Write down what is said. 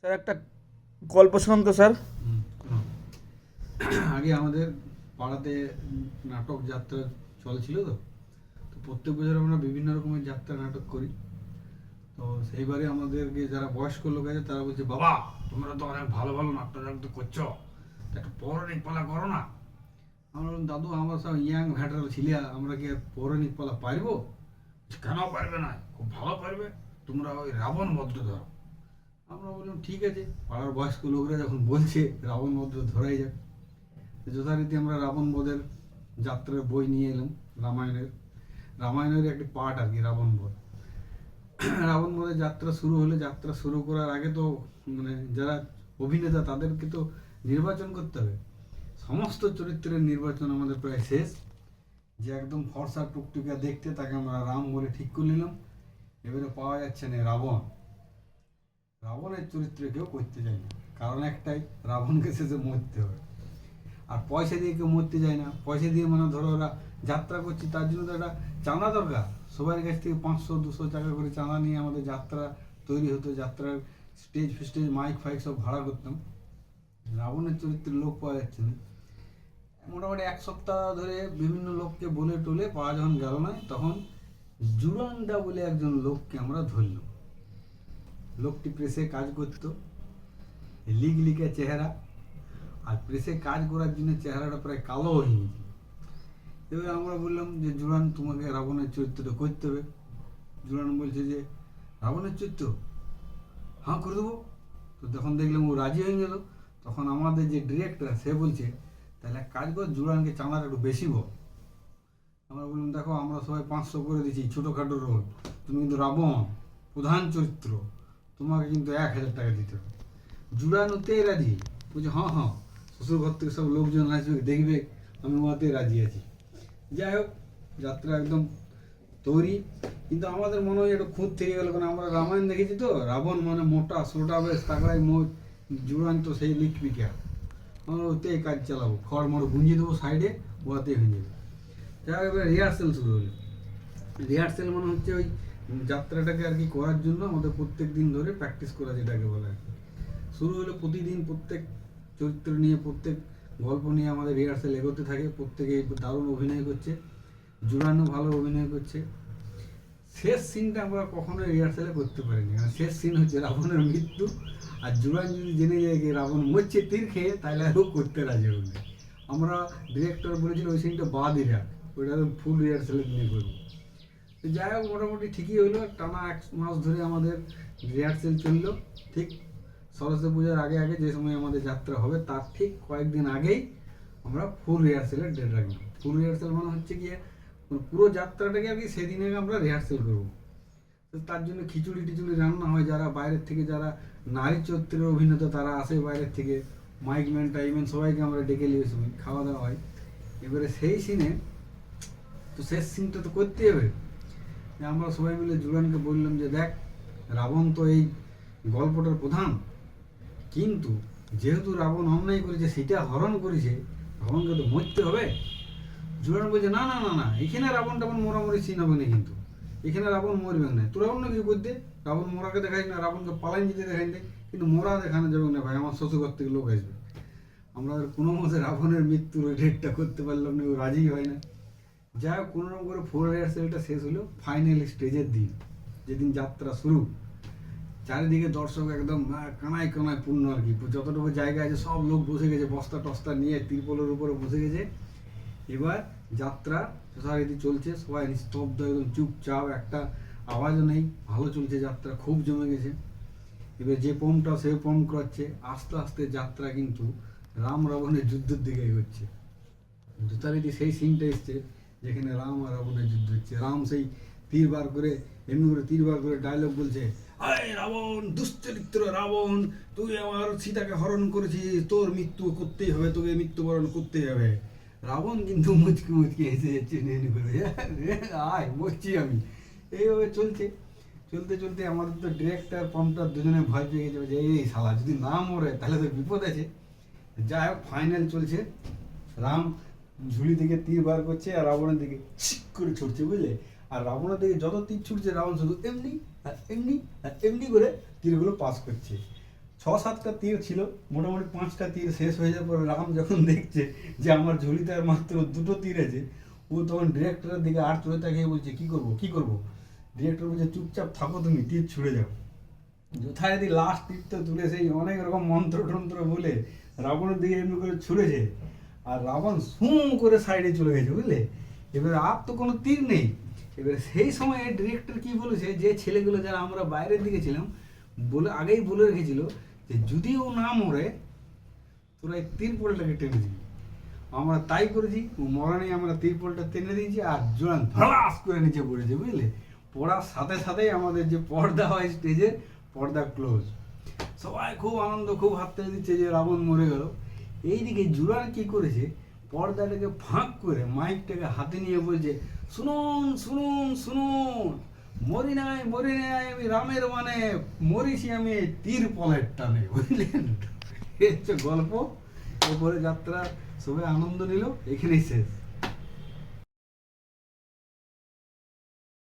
Sir, একটা গল্প শুনুন তো, স্যার। আগে আমাদের পাড়াতে নাটক যাত্রা চলছিল তো। তো প্রত্যেক বছর আমরা বিভিন্ন রকমের যাত্রা নাটক করি। তো সেইবারে আমাদেরকে যারা বয়স্ক লোক আছে, তারা বলছে, বাবা, তোমরা তো অনেক ভালো ভালো নাটক নাটক করছ। একটা পৌরাণিক পালা করো না। আমরা দাদু, আমরা সব ইয়াং ভ্যাটার ছিলে, আমরা কি পৌরাণিক পালা পারব? কেন পারবে না? খুব ভালো পারবে। তোমরা ওই রাবণ বদ্র ধরো। আমরা বললাম, ঠিক আছে। পাড়ার বয়স্ক লোকরা যখন বলছে, রাবণ বধ ধরাই যাক। যথারীতি আমরা রাবণ বধের যাত্রার বই নিয়ে এলাম, রামায়ণের। রামায়ণের একটি পার্ট আর কি, রাবণ বধ। রাবণ বধের যাত্রা শুরু হলে যাত্রা শুরু করার আগে তো মানে যারা অভিনেতা তাদেরকে তো নির্বাচন করতে হবে। সমস্ত চরিত্রের নির্বাচন আমাদের প্রায় শেষ। যে একদম ফর্সা টুকটুকা দেখতে তাকে আমরা রাম বলে ঠিক করে নিলাম। এবারে পাওয়া যাচ্ছে না রাবণ। রাবণের চরিত্র কেউ করতে চায় না। কারণ একটাই, রাবণকে শেষে মরতে হবে। আর পয়সা দিয়ে কেউ মরতে যায় না। পয়সা দিয়ে মানে ধরো ওরা যাত্রা করছি, তার জন্য তো একটা চাঁদা দরকার। সবার কাছ থেকে পাঁচশো, দুশো টাকা করে চাঁদা নিয়ে আমাদের যাত্রা তৈরি হতো, যাত্রার স্টেজ ফেস্টেজ মাইক ফাইক সব ভাড়া করতাম। রাবণের চরিত্রের লোক পাওয়া যাচ্ছে না। মোটামুটি এক সপ্তাহ ধরে বিভিন্ন লোককে বলে টলে পাওয়া যখন গেল না, তখন জুরান্ডা বলে একজন লোককে আমরা ধরলাম। লোকটি প্রেসে কাজ করতো, লিগ লিগে চেহারা, আর প্রেসে কাজ করার জন্য চেহারাটা প্রায় কালো হয়ে গেছে। এবার আমরা বললাম যে, জুরান, তোমাকে রাবণের চরিত্রটা করতে হবে। জুরান বলছে যে, রাবণের চরিত্র? হ্যাঁ করে দেবো। তো তখন দেখলাম ও রাজি হয়ে গেল, তখন আমাদের যে ডিরেক্টর সে বলছে, তাহলে এক কাজ কর, জুরানকে চাঁদাটা একটু বেশি বল। আমরা বললাম, দেখো, আমরা সবাই পাঁচশো করে দিচ্ছি ছোটোখাটো রোল তুমি কিন্তু রাবণ, প্রধান চরিত্র। তোমাকে কিন্তু এক হাজার টাকা দিতে হবে। জুড়ানোতেই রাজি। বলছে হ্যাঁ হ্যাঁ শ্বশুর ঘর থেকে সব লোকজন আসবে, দেখবে, আমি ওয়াতে রাজি আছি। যাই হোক, যাত্রা একদম তৈরি। কিন্তু আমাদের মনে হয় একটু খুঁত থেকে গেল, কারণ আমরা রামায়ণ দেখেছি তো, রাবণ মানে মোটা, সোটা বেশ তাকড়াই মো জুড়ান তো সেই লিখবি কে আমরা ওতেই কাজ চালাবো, খড় মড় গুঁজিয়ে দেবো সাইডে, ওয়াতে হয়ে যাবে যাই হোক, এবার রিহার্সেল শুরু হলো। রিহার্সেল মানে হচ্ছে ওই যাত্রাটাকে আর কি করার জন্য আমাদের প্রত্যেক দিন ধরে প্র্যাকটিস করা যেটাকে বলে আর কি। শুরু হলো প্রতিদিন প্রত্যেক চরিত্র নিয়ে, প্রত্যেক গল্প নিয়ে আমাদের রিহার্সেল এগোতে থাকে, প্রত্যেকে দারুণ অভিনয় করছে জুড়ানো ভালো অভিনয় করছে। শেষ সিনটা আমরা কখনো রিহার্সেলে করতে পারিনি। কারণ শেষ সিন হচ্ছে রাবণের মৃত্যু। আর জুড়ান যদি জেনে যায় যে রাবণ মরছে তীর খেয়ে তাহলে আরও করতে রাজি হবে আমরা ডিরেক্টর বলেছিল ওই সিনটা বাদই রাখ। ওইটা ফুল রিহার্সেলের দিনে করব। যাই হোক, মোটামুটি ঠিকই হলো টানা এক মাস ধরে আমাদের রিহার্সেল চলল, ঠিক? সরস্বতী পূজার আগে আগে যে সময় আমাদের যাত্রা হবে, তার ঠিক কয়েকদিন আগেই আমরা ফুল রিহার্সেলের ডেট রাখলাম ফুল রিহার্সেল মানে হচ্ছে গিয়ে মানে পুরো যাত্রাটাকে আর কি সেদিনে আমরা রিহার্সেল করব। তার জন্য খিচুড়ি টিচুড়ি রান্না হয়, যারা বাইরের থেকে যারা নারী চরিত্রের অভিনেতা, তারা আসে বাইরের থেকে। মাইকম্যান টাইম্যান সবাইকে আমরা ডেকে নিয়ে সময়, খাওয়া দাওয়া হয়। এবারে সেই সিনে তো শেষ সিনটা তো করতেই হবে। আমরা সবাই মিলে জুড়ানকে বললাম যে দেখ, রাবণ তো এই গল্পটার প্রধান। কিন্তু যেহেতু রাবণ অন্যায় করেছে, সেটা হরণ করেছে, রাবণকে তো মরতে হবে। জুড়ান বলছে, না না না না, এখানে রাবণ টাবণ মোরামরি সিন হবে না কিন্তু। এখানে রাবণ মরবে না। তোরা অন্য কিছু করতে? রাবণ মোরাকে দেখাই না, রাবণকে পালাই যেতে দেখাই না। কিন্তু মোরা দেখানো যাবে না, ভাই, আমার শ্বশুরঘর থেকে লোক আসবে। আমরা কোনো মতে রাবণের মৃত্যুর ডেটটা করতে পারলাম না, ও রাজি হয় না। যাই হোক, কোনো রকম করে ফোর রিহার্সেলটা শেষ হলো। ফাইনাল স্টেজের দিন, যেদিন যাত্রা শুরু। চারিদিকে দর্শক একদম কানায় কানায় পূর্ণ আর কি। যতটুকু জায়গা আছে, সব লোক বসে গেছে, বস্তা টস্তা নিয়ে তিরপলের উপরে বসে গেছে। এবার যাত্রা যথারীতি চলছে, সবাই নিস্তব্ধ, একদম চুপচাপ, একটা আওয়াজও নেই। ভালো চলছে যাত্রা, খুব জমে গেছে। এবার যে পমটা সে পম করাচ্ছে। আস্তে আস্তে যাত্রা কিন্তু রাম রাবণের যুদ্ধের দিকে এগোচ্ছে। যথারীতি সেই সিনটা এসছে। যেখানে রাম আর রাবণের যুদ্ধ হচ্ছে। রাম সেই তীর বার করে, এমনি করে তীর বার করে ডায়লগ বলছে, আরে রাবণ, দুশ্চরিত্র রাবণ, তুই আমার সীতাকে হরণ করেছিস, তোর মৃত্যু করতেই হবে, তোকে মৃত্যুবরণ করতেই হবে। রাবণ কিন্তু মুচকি মুচকি এসে যাচ্ছে করে আয় মরছি আমি। এইভাবে চলছে। চলতে চলতে আমাদের তো ডিরেক্টর পম্পটার দুজনে ভয় পেয়ে গেছে যে এই শালা যদি না মরে, তাহলে তো বিপদ আছে। যাই হোক ফাইনাল চলছে। রাম ঝুড়ি থেকে তীর বার করছে আর রাবণের দিকে ছিক করে ছুটছে, বুঝলে? আর রাবণের দিকে যত তীর ছুটছে, রাবণ শুধু এমনি আর এমনি আর এমনি করে তীরগুলো পাস করছে। ছ, সাতটা তীর ছিল, মোটামুটি পাঁচটা তীর শেষ হয়ে যাওয়ার পরে রাম যখন দেখছে যে আমার ঝুলিতে আর মাত্র দুটো তীর আছে, ও তখন ডিরেক্টরের দিকে আর চলে তাকিয়ে বলছে, কি করব কি করব? ডিরেক্টর বলছে, চুপচাপ থাকো তুমি, তীর ছুড়ে যাও। যথারীতি লাস্ট তীর তো তুলে সেই অনেক রকম মন্ত্র টন্ত্র বলে রাবণের দিকে এমনি করে ছুড়েছে। আর রাবণ সুম করে সাইডে চলে গেছে, বুঝলে? এবার আর তো কোনো তীর নেই। এবার সেই সময় ডিরেক্টর কি বলেছে, যে ছেলেগুলো যারা আমরা বাইরের দিকে ছিলাম, বলে আগেই বলে রেখেছিল যে যদি ও না মরে, তোরা এই তিরপলটাকে টেনে দিবি। আমরা তাই করেছি, ও মরা নেই, আমরা তিরপলটা টেনে দিয়েছি আর জোরান ধড়াস করে নিচে পড়েছে, বুঝলে? পড়ার সাথে সাথেই আমাদের যে পর্দা হয় স্টেজে পর্দা ক্লোজ সবাই খুব আনন্দ, খুব হাততালি দিচ্ছে যে রাবণ মরে গেল। এইদিকে জুরার কি করেছে? পর্দাটাকে ফাঁক করে মাইকটাকে হাতে নিয়ে বলছে, শুনুন শুনুন শুনুন, মরি নাই মরি নাই আমি রামের মানে মরিছি আমি তীর পলের টানে বুঝলেন? হচ্ছে গল্প। এরপরে যাত্রা সবাই আনন্দ নিল, এখানেই শেষ।